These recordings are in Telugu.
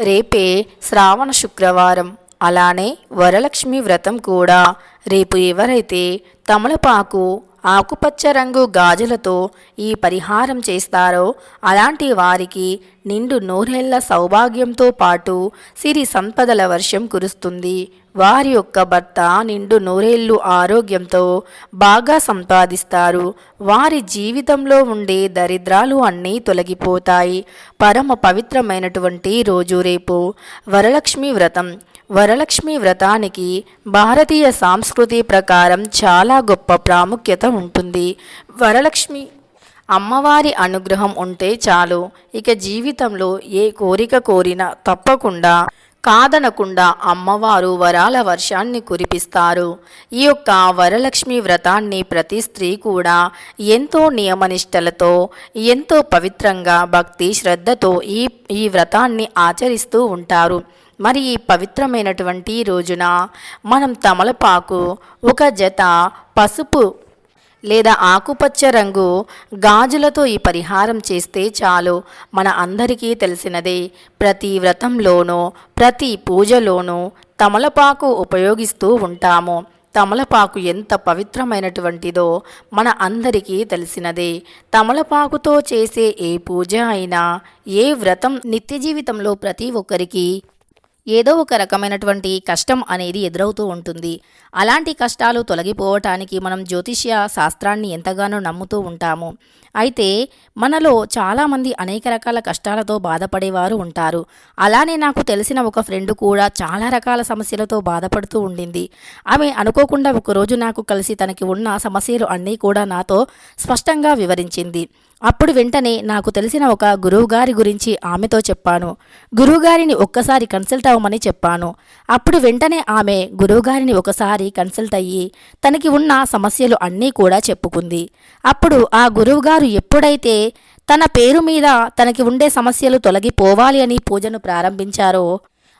రేపే శ్రావణ శుక్రవారం. అలానే వరలక్ష్మి వ్రతం కూడా. రేపు ఎవరైతే తమలపాకు ఆకుపచ్చ రంగు గాజులతో ఈ పరిహారం చేస్తారో అలాంటి వారికి నిండు నూరేళ్ళ సౌభాగ్యంతో పాటు సిరి సంపదల వర్షం కురుస్తుంది. వారి యొక్క భర్త నిండు నూరేళ్ళు ఆరోగ్యంతో బాగా సంపాదిస్తారు. వారి జీవితంలో ఉండే దరిద్రాలు అన్నీ తొలగిపోతాయి. పరమ పవిత్రమైనటువంటి రోజు రేపు. వరలక్ష్మి వ్రతం. వరలక్ష్మి వ్రతానికి భారతీయ సాంస్కృతి ప్రకారం చాలా గొప్ప ప్రాముఖ్యత ఉంటుంది. వరలక్ష్మి అమ్మవారి అనుగ్రహం ఉంటే చాలు. ఇక జీవితంలో ఏ కోరిక కోరినా తప్పకుండా కాదనకుండా అమ్మవారు వరాల వర్షాన్ని కురిపిస్తారు. ఈ యొక్క వరలక్ష్మి వ్రతాన్ని ప్రతి స్త్రీ కూడా ఎంతో నియమనిష్టలతో ఎంతో పవిత్రంగా భక్తి శ్రద్ధతో ఈ ఈ వ్రతాన్ని ఆచరిస్తూ ఉంటారు. మరి ఈ పవిత్రమైనటువంటి రోజున మనం తమలపాకు ఒక జత పసుపు లేదా ఆకుపచ్చ రంగు గాజులతో ఈ పరిహారం చేస్తే చాలు. మన అందరికీ తెలిసినదే ప్రతి వ్రతంలోనూ ప్రతి పూజలోనూ తమలపాకు ఉపయోగిస్తూ ఉంటాము. తమలపాకు ఎంత పవిత్రమైనటువంటిదో మన అందరికీ తెలిసినదే. తమలపాకుతో చేసే ఏ పూజ అయినా ఏ వ్రతం నిత్య జీవితంలో ప్రతి ఒక్కరికి ఏదో ఒక రకమైనటువంటి కష్టం అనేది ఎదురవుతూ ఉంటుంది. అలాంటి కష్టాలు తొలగిపోవటానికి మనం జ్యోతిష్య శాస్త్రాన్ని ఎంతగానో నమ్ముతూ ఉంటాము. అయితే మనలో చాలామంది అనేక రకాల కష్టాలతో బాధపడేవారు ఉంటారు. అలానే నాకు తెలిసిన ఒక ఫ్రెండ్ కూడా చాలా రకాల సమస్యలతో బాధపడుతూ ఉండింది. ఆమె అనుకోకుండా ఒకరోజు నాకు కలిసి తనకి ఉన్న సమస్యలు అన్నీ కూడా నాతో స్పష్టంగా వివరించింది. అప్పుడు వెంటనే నాకు తెలిసిన ఒక గురువుగారి గురించి ఆమెతో చెప్పాను. గురువుగారిని ఒక్కసారి కన్సల్ట్ అవ్వమని చెప్పాను. అప్పుడు వెంటనే ఆమె గురువుగారిని ఒకసారి కన్సల్ట్ అయ్యి తనకి ఉన్న సమస్యలు అన్నీ కూడా చెప్పుకుంది. అప్పుడు ఆ గురువుగారు ఎప్పుడైతే తన పేరు మీద తనకి ఉండే సమస్యలు తొలగిపోవాలి అని పూజను ప్రారంభించారో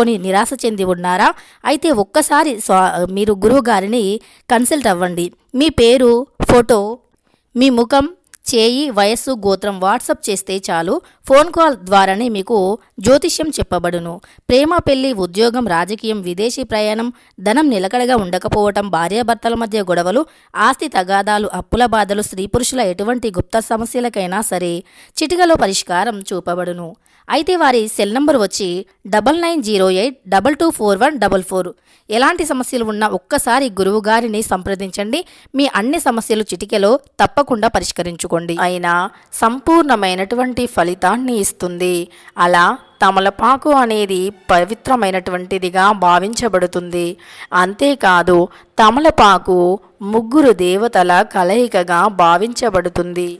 చెప్పించుకొని నిరాశ చెంది ఉన్నారా? అయితే ఒక్కసారి స్వా మీరు గురువు గారిని కన్సల్ట్ అవ్వండి. మీ పేరు ఫోటో మీ ముఖం చేయి వయస్సు గోత్రం వాట్సప్ చేస్తే చాలు. ఫోన్ కాల్ ద్వారానే మీకు జ్యోతిష్యం చెప్పబడును. ప్రేమ పెళ్ళి ఉద్యోగం రాజకీయం విదేశీ ప్రయాణం ధనం నిలకడగా ఉండకపోవటం భార్యాభర్తల మధ్య గొడవలు ఆస్తి తగాదాలు అప్పుల బాధలు స్త్రీ పురుషుల ఎటువంటి గుప్త సమస్యలకైనా సరే చిటికలో పరిష్కారం చూపబడును. అయితే వారి సెల్ నంబర్ వచ్చి double nine zero eight double two four one double four. ఎలాంటి సమస్యలు ఉన్నా ఒక్కసారి గురువు గారిని సంప్రదించండి. మీ అన్ని సమస్యలు చిటికెలో తప్పకుండా పరిష్కరించు పరిష్కరించుకోండి అయినా సంపూర్ణమైనటువంటి ఫలితాన్ని ఇస్తుంది. అలా తమలపాకు అనేది పవిత్రమైనటువంటిదిగా భావించబడుతుంది. అంతేకాదు తమలపాకు ముగ్గురు దేవతల కలయికగా భావించబడుతుంది.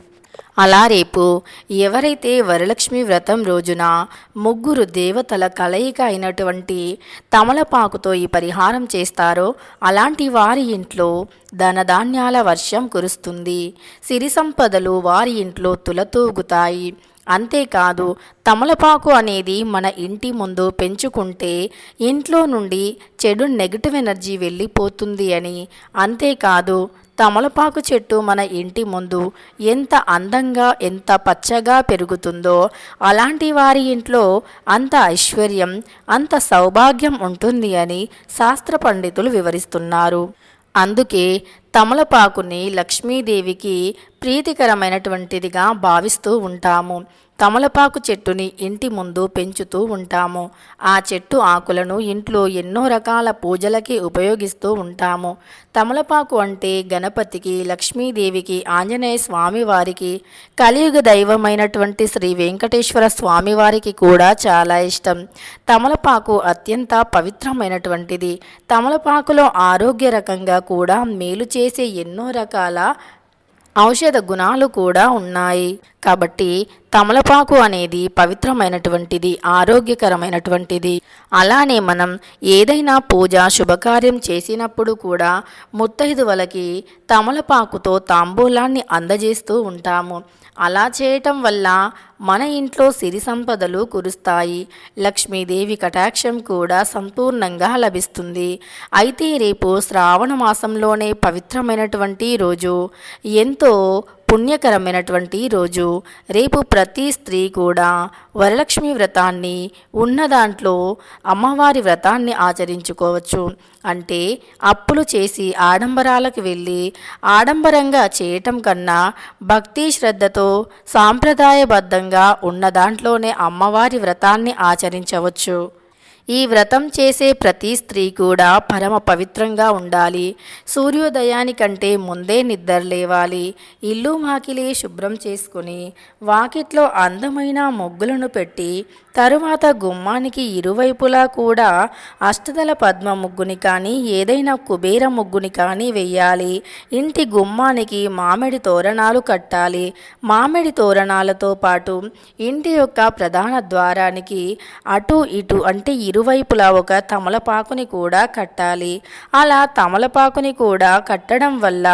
అలా రేపు ఎవరైతే వరలక్ష్మి వ్రతం రోజున ముగ్గురు దేవతల కలయిక అయినటువంటి తమలపాకుతో ఈ పరిహారం చేస్తారో అలాంటి వారి ఇంట్లో ధనధాన్యాల వర్షం కురుస్తుంది. సిరి సంపదలు వారి ఇంట్లో తులతూగుతాయి. అంతేకాదు తమలపాకు అనేది మన ఇంటి ముందు పెంచుకుంటే ఇంట్లో నుండి చెడు నెగిటివ్ ఎనర్జీ వెళ్ళిపోతుంది అని. అంతేకాదు తమలపాకు చెట్టు మన ఇంటి ముందు ఎంత అందంగా ఎంత పచ్చగా పెరుగుతుందో అలాంటి వారి ఇంట్లో అంత ఐశ్వర్యం అంత సౌభాగ్యం ఉంటుంది అని శాస్త్ర పండితులు వివరిస్తున్నారు. అందుకే తమలపాకుని లక్ష్మీదేవికి ప్రీతికరమైనటువంటిదిగా భావిస్తూ ఉంటాము. తమలపాకు చెట్టుని ఇంటి ముందు పెంచుతూ ఉంటాము. ఆ చెట్టు ఆకులను ఇంట్లో ఎన్నో రకాల పూజలకి ఉపయోగిస్తూ ఉంటాము. తమలపాకు అంటే గణపతికి లక్ష్మీదేవికి ఆంజనేయ స్వామి వారికి కలియుగ దైవమైనటువంటి శ్రీ వెంకటేశ్వర స్వామి వారికి కూడా చాలా ఇష్టం. తమలపాకు అత్యంత పవిత్రమైనటువంటిది. తమలపాకులో ఆరోగ్య రకంగా కూడా మేలు చేసే ఎన్నో రకాల ఔషధ గుణాలు కూడా ఉన్నాయి. కాబట్టి తమలపాకు అనేది పవిత్రమైనటువంటిది ఆరోగ్యకరమైనటువంటిది. అలానే మనం ఏదైనా పూజ శుభకార్యం చేసినప్పుడు కూడా ముత్తైదువలకి తమలపాకుతో తాంబూలాన్ని అందజేస్తూ ఉంటాము. అలా చేయటం వల్ల మన ఇంట్లో సిరి సంపదలు కురుస్తాయి. లక్ష్మీదేవి కటాక్షం కూడా సంపూర్ణంగా లభిస్తుంది. అయితే రేపు శ్రావణ మాసంలోనే పవిత్రమైనటువంటి రోజు. ఎంతో పుణ్యకరమైనటువంటి రోజు. రేపు ప్రతి స్త్రీ కూడా వరలక్ష్మి వ్రతాన్ని ఉన్న దాంట్లో అమ్మవారి వ్రతాన్ని ఆచరించుకోవచ్చు. అంటే అప్పులు చేసి ఆడంబరాలకు వెళ్ళి ఆడంబరంగా చేయటం కన్నా భక్తి శ్రద్ధతో సాంప్రదాయబద్ధంగా ఉన్న దాంట్లోనే అమ్మవారి వ్రతాన్ని ఆచరించవచ్చు. ఈ వ్రతం చేసే ప్రతి స్త్రీ కూడా పరమ పవిత్రంగా ఉండాలి. సూర్యోదయానికంటే ముందే నిద్ర లేవాలి. ఇల్లు వాకిలి శుభ్రం చేసుకుని వాకిట్లో అందమైన ముగ్గులను పెట్టి తరువాత గుమ్మానికి ఇరువైపులా కూడా అష్టదల పద్మ ముగ్గుని కానీ ఏదైనా కుబేర ముగ్గుని కానీ వెయ్యాలి. ఇంటి గుమ్మానికి మామిడి తోరణాలు కట్టాలి. మామిడి తోరణాలతో పాటు ఇంటి యొక్క ప్రధాన ద్వారానికి అటు ఇటు అంటే ఇరువైపులా ఒక తమలపాకుని కూడా కట్టాలి. అలా తమలపాకుని కూడా కట్టడం వల్ల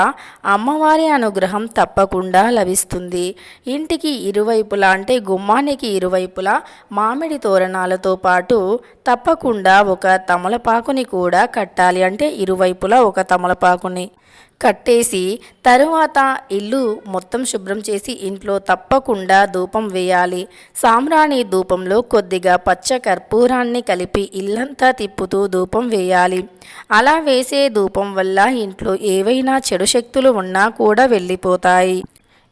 అమ్మవారి అనుగ్రహం తప్పకుండా లభిస్తుంది. ఇంటికి ఇరువైపులా అంటే గుమ్మానికి ఇరువైపులా మామిడి తోరణాలతో పాటు తప్పకుండా ఒక తమలపాకుని కూడా కట్టాలి. అంటే ఇరువైపులా ఒక తమలపాకుని. కట్టేసి తరువాత ఇల్లు మొత్తం శుభ్రం చేసి ఇంట్లో తప్పకుండా ధూపం వేయాలి. సాంబ్రాణి ధూపంలో కొద్దిగా పచ్చ కర్పూరాన్ని కలిపి ఇల్లంతా తిప్పుతూ ధూపం వేయాలి. అలా వేసే ధూపం వల్ల ఇంట్లో ఏవైనా చెడు శక్తులు ఉన్నా కూడా వెళ్ళిపోతాయి.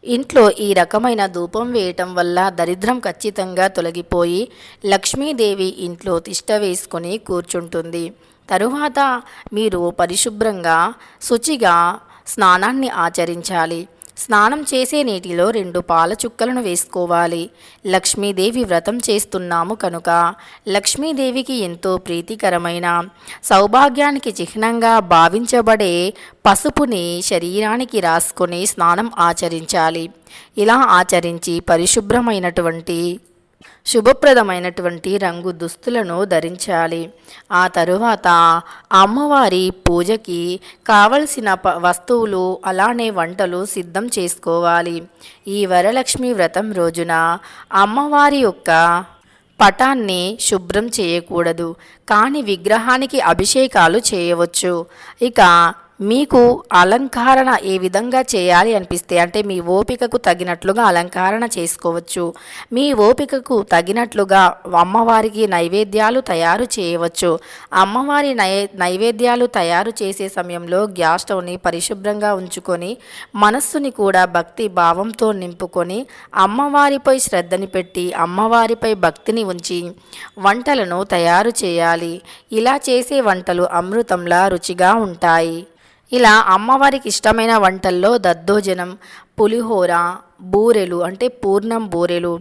ఇంట్లో ఈ రకమైన ధూపం వేయటం వల్ల దరిద్రం ఖచ్చితంగా తొలగిపోయి లక్ష్మీదేవి ఇంట్లో తిష్ట వేసుకొని కూర్చుంటుంది. తరువాత మీరు పరిశుభ్రంగా శుచిగా స్నానాన్ని ఆచరించాలి. స్నానం చేసే నీటిలో రెండు పాల చుక్కలను వేసుకోవాలి. లక్ష్మీదేవి వ్రతం చేస్తున్నాము కనుక లక్ష్మీదేవికి ఎంతో ప్రీతికరమైన సౌభాగ్యానికి చిహ్నంగా భావించబడే పసుపుని శరీరానికి రాసుకొని స్నానం ఆచరించాలి. ఇలా ఆచరించి పరిశుభ్రమైనటువంటి శుభప్రదమైనటువంటి రంగు దుస్తులను ధరించాలి. ఆ తరువాత అమ్మవారి పూజకి కావలసిన ప వస్తువులు అలానే వంటలు సిద్ధం చేసుకోవాలి. ఈ వరలక్ష్మి వ్రతం రోజున అమ్మవారి యొక్క పటాన్ని శుభ్రం చేయకూడదు. కానీ విగ్రహానికి అభిషేకాలు చేయవచ్చు. ఇక మీకు అలంకరణ ఏ విధంగా చేయాలి అనిపిస్తే అంటే మీ ఓపికకు తగినట్లుగా అలంకరణ చేసుకోవచ్చు. మీ ఓపికకు తగినట్లుగా అమ్మవారికి నైవేద్యాలు తయారు చేయవచ్చు. అమ్మవారి నై నైవేద్యాలు తయారు చేసే సమయంలో గ్యాస్ స్టవ్ని పరిశుభ్రంగా ఉంచుకొని మనస్సుని కూడా భక్తి భావంతో నింపుకొని అమ్మవారిపై శ్రద్ధని పెట్టి అమ్మవారిపై భక్తిని ఉంచి వంటలను తయారు చేయాలి. ఇలా చేసే వంటలు అమృతంలా రుచిగా ఉంటాయి. ఇలా అమ్మవారికి ఇష్టమైన వంటల్లో దద్దోజనం పులిహోర బూరెలు అంటే పూర్ణం బూరెలు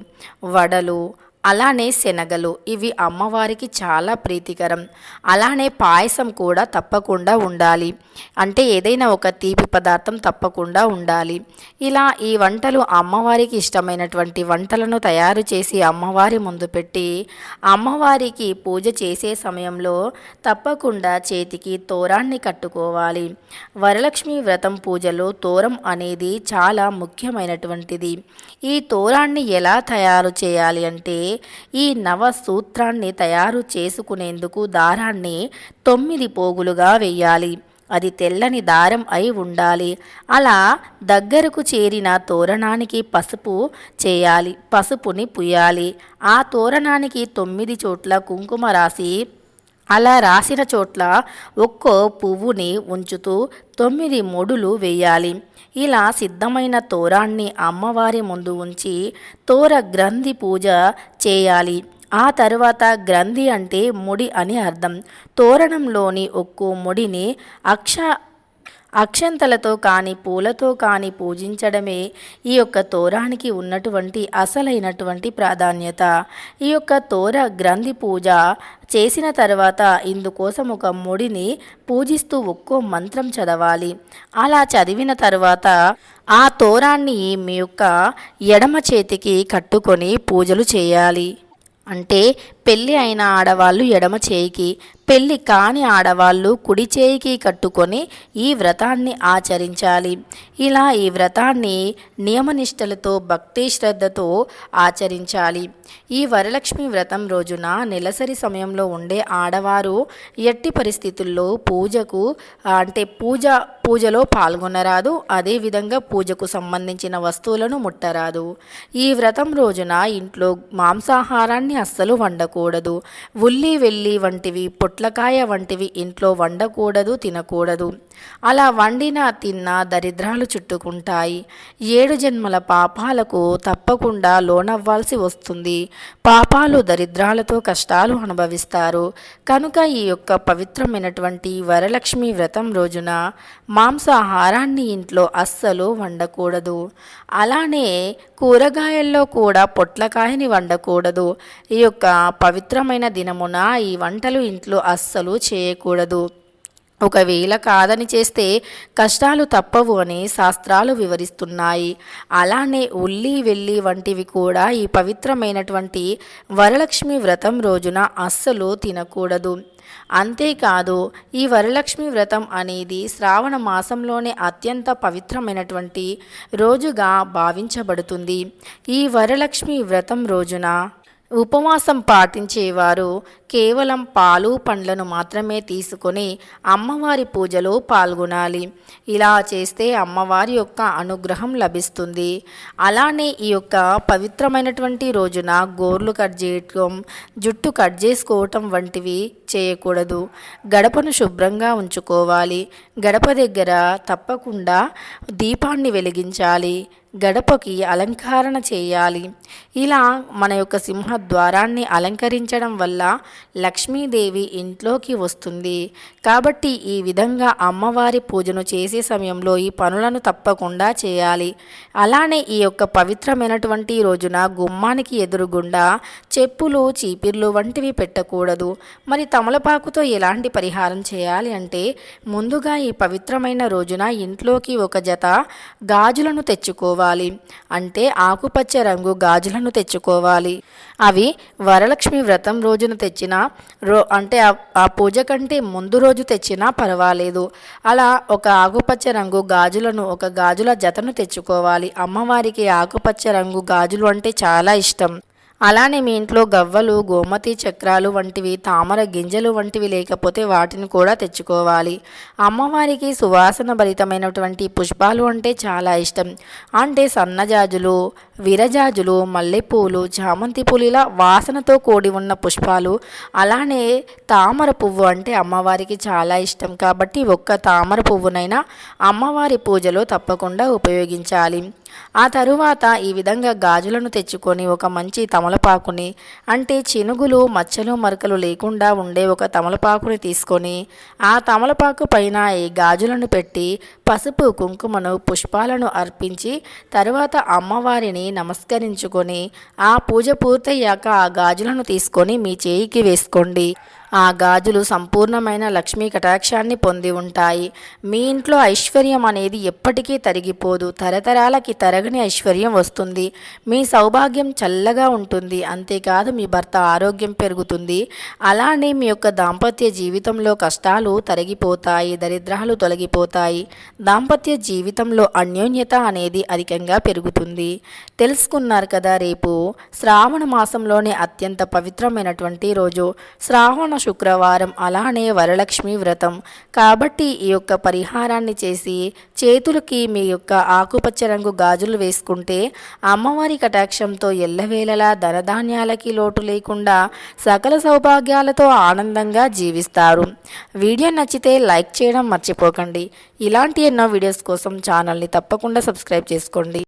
వడలు అలానే శనగలు ఇవి అమ్మవారికి చాలా ప్రీతికరం. అలానే పాయసం కూడా తప్పకుండా ఉండాలి. అంటే ఏదైనా ఒక తీపి పదార్థం తప్పకుండా ఉండాలి. ఇలా ఈ వంటలు అమ్మవారికి ఇష్టమైనటువంటి వంటలను తయారు చేసి అమ్మవారి ముందు పెట్టి అమ్మవారికి పూజ చేసే సమయంలో తప్పకుండా చేతికి తోరాన్ని కట్టుకోవాలి. వరలక్ష్మి వ్రతం పూజలో తోరం అనేది చాలా ముఖ్యమైనటువంటిది. ఈ తోరాన్ని ఎలా తయారు చేయాలి అంటే ఈ నవ సూత్రాన్ని తయారు చేసుకునేందుకు దారాన్ని తొమ్మిది పోగులుగా వెయ్యాలి. అది తెల్లని దారం అయి ఉండాలి. అలా దగ్గరకు చేరిన తోరణానికి పసుపు చేయాలి. పసుపుని పుయ్యాలి. ఆ తోరణానికి తొమ్మిది చోట్ల కుంకుమ రాసి అలా రాసిన చోట్ల ఒక్కో పువ్వుని ఉంచుతూ తొమ్మిది మొడులు వేయాలి. ఇలా సిద్ధమైన తోరాన్ని అమ్మవారి ముందు ఉంచి తోర గ్రంథి పూజ చేయాలి. ఆ తరువాత గ్రంథి అంటే ముడి అని అర్థం. తోరణంలోని ఒక్కో ముడిని అక్ష అక్షంతలతో కానీ పూలతో కానీ పూజించడమే ఈ యొక్క తోరానికి ఉన్నటువంటి అసలైనటువంటి ప్రాధాన్యత. ఈ యొక్క తోర గ్రంథి పూజ చేసిన తర్వాత ఇందుకోసం ఒక ముడిని పూజిస్తూ ఒక్కో మంత్రం చదవాలి. అలా చదివిన తర్వాత ఆ తోరాన్ని మీ యొక్క ఎడమ చేతికి కట్టుకొని పూజలు చేయాలి. అంటే పెళ్ళి అయిన ఆడవాళ్ళు ఎడమ చేయికి పెళ్ళి కాని ఆడవాళ్ళు కుడి చేయికి కట్టుకొని ఈ వ్రతాన్ని ఆచరించాలి. ఇలా ఈ వ్రతాన్ని నియమనిష్టలతో భక్తి శ్రద్ధతో ఆచరించాలి. ఈ వరలక్ష్మి వ్రతం రోజున నెలసరి సమయంలో ఉండే ఆడవారు ఎట్టి పరిస్థితుల్లో పూజకు అంటే పూజ పూజలో పాల్గొనరాదు. అదేవిధంగా పూజకు సంబంధించిన వస్తువులను ముట్టరాదు. ఈ వ్రతం రోజున ఇంట్లో మాంసాహారాన్ని అస్సలు వండకు వండకూడదు. ఉల్లి వెల్లి వంటివి పొట్లకాయ వంటివి ఇంట్లో వండకూడదు తినకూడదు. అలా వండినా తిన్నా దరిద్రాలు చుట్టుకుంటాయి. ఏడు జన్మల పాపాలకు తప్పకుండా లోనవ్వాల్సి వస్తుంది. పాపాలు దరిద్రాలతో కష్టాలు అనుభవిస్తారు. కనుక ఈ యొక్క పవిత్రమైనటువంటి వరలక్ష్మి వ్రతం రోజున మాంసాహారాన్ని ఇంట్లో అస్సలు వండకూడదు. అలానే కూరగాయల్లో కూడా పొట్లకాయని వండకూడదు. ఈ యొక్క పవిత్రమైన దినమున ఈ వంటలు ఇంట్లో అస్సలు చేయకూడదు. ఒకవేళ కాదని చేస్తే కష్టాలు తప్పవు అని శాస్త్రాలు వివరిస్తున్నాయి. అలానే ఉల్లి వెల్లి వంటివి కూడా ఈ పవిత్రమైనటువంటి వరలక్ష్మి వ్రతం రోజున అస్సలు తినకూడదు. అంతేకాదు ఈ వరలక్ష్మి వ్రతం అనేది శ్రావణ మాసంలోనే అత్యంత పవిత్రమైనటువంటి రోజుగా భావించబడుతుంది. ఈ వరలక్ష్మి వ్రతం రోజున ఉపవాసం పాటించేవారు కేవలం పాలు పండ్లను మాత్రమే తీసుకొని అమ్మవారి పూజలో పాల్గొనాలి. ఇలా చేస్తే అమ్మవారి యొక్క అనుగ్రహం లభిస్తుంది. అలానే ఈ యొక్క పవిత్రమైనటువంటి రోజున గోర్లు కట్ చేయటం జుట్టు కట్ చేసుకోవటం వంటివి చేయకూడదు. గడపను శుభ్రంగా ఉంచుకోవాలి. గడప దగ్గర తప్పకుండా దీపాన్ని వెలిగించాలి. గడపకి అలంకరణ చేయాలి. ఇలా మన యొక్క సింహ ద్వారాన్ని అలంకరించడం వల్ల లక్ష్మీదేవి ఇంట్లోకి వస్తుంది. కాబట్టి ఈ విధంగా అమ్మవారి పూజను చేసే సమయంలో ఈ పనులను తప్పకుండా చేయాలి. అలానే ఈ యొక్క పవిత్రమైనటువంటి రోజున గుమ్మానికి ఎదురుగుండా చెప్పులు చీపిర్లు వంటివి పెట్టకూడదు. మరి తమలపాకుతో ఎలాంటి పరిహారం చేయాలి అంటే ముందుగా ఈ పవిత్రమైన రోజున ఇంట్లోకి ఒక జత గాజులను తెచ్చుకోవాలి. అంటే ఆకుపచ్చ రంగు గాజులను తెచ్చుకోవాలి. అవి వరలక్ష్మి వ్రతం రోజున తెచ్చిన తెచ్చిన రో అంటే ఆ పూజ కంటే ముందు రోజు తెచ్చినా పర్వాలేదు. అలా ఒక ఆకుపచ్చ రంగు గాజులను ఒక గాజుల జతను తెచ్చుకోవాలి. అమ్మవారికి ఆకుపచ్చ రంగు గాజులు అంటే చాలా ఇష్టం. అలానే మీ ఇంట్లో గవ్వలు గోమతి చక్రాలు వంటివి తామర గింజలు వంటివి లేకపోతే వాటిని కూడా తెచ్చుకోవాలి. అమ్మవారికి సువాసన భరితమైనటువంటి పుష్పాలు అంటే చాలా ఇష్టం. అంటే సన్నజాజులు విరజాజులు మల్లెపూలు చామంతి పూలు ఇలా వాసనతో కూడి ఉన్న పుష్పాలు. అలానే తామర పువ్వు అంటే అమ్మవారికి చాలా ఇష్టం. కాబట్టి ఒక్క తామర పువ్వునైనా అమ్మవారి పూజలో తప్పకుండా ఉపయోగించాలి. ఆ తరువాత ఈ విధంగా గాజులను తెచ్చుకొని ఒక మంచి తమలపాకుని అంటే చినుగులు మచ్చలు మరకలు లేకుండా ఉండే ఒక తమలపాకుని తీసుకొని ఆ తమలపాకు పైన ఈ గాజులను పెట్టి పసుపు కుంకుమను పుష్పాలను అర్పించి తరువాత అమ్మవారిని నమస్కరించుకొని ఆ పూజ పూర్తయ్యాక ఆ గాజులను తీసుకొని మీ చేయికి వేసుకోండి. ఆ గాజులు సంపూర్ణమైన లక్ష్మీ కటాక్షాన్ని పొంది ఉంటాయి. మీ ఇంట్లో ఐశ్వర్యం అనేది ఎప్పటికీ తరిగిపోదు. తరతరాలకి తరగని ఐశ్వర్యం వస్తుంది. మీ సౌభాగ్యం చల్లగా ఉంటుంది. అంతేకాదు మీ భర్త ఆరోగ్యం పెరుగుతుంది. అలానే మీ యొక్క దాంపత్య జీవితంలో కష్టాలు తరిగిపోతాయి. దరిద్రాలు తొలగిపోతాయి. దాంపత్య జీవితంలో అన్యోన్యత అనేది అధికంగా పెరుగుతుంది. తెలుసుకున్నారు కదా రేపు శ్రావణ మాసంలోనే అత్యంత పవిత్రమైనటువంటి రోజు. శ్రావణ శుక్రవారం అలానే వరలక్ష్మి వ్రతం. కాబట్టి ఈ యొక్క పరిహారాన్ని చేసి చేతులకి మీ యొక్క ఆకుపచ్చ రంగు గాజులు వేసుకుంటే అమ్మవారి కటాక్షంతో ఎల్లవేళలా ధనధాన్యాలకి లోటు లేకుండా సకల సౌభాగ్యాలతో ఆనందంగా జీవిస్తారు. వీడియో నచ్చితే లైక్ చేయడం మర్చిపోకండి. ఇలాంటి ఎన్నో వీడియోస్ కోసం ఛానల్ని తప్పకుండా సబ్స్క్రైబ్ చేసుకోండి.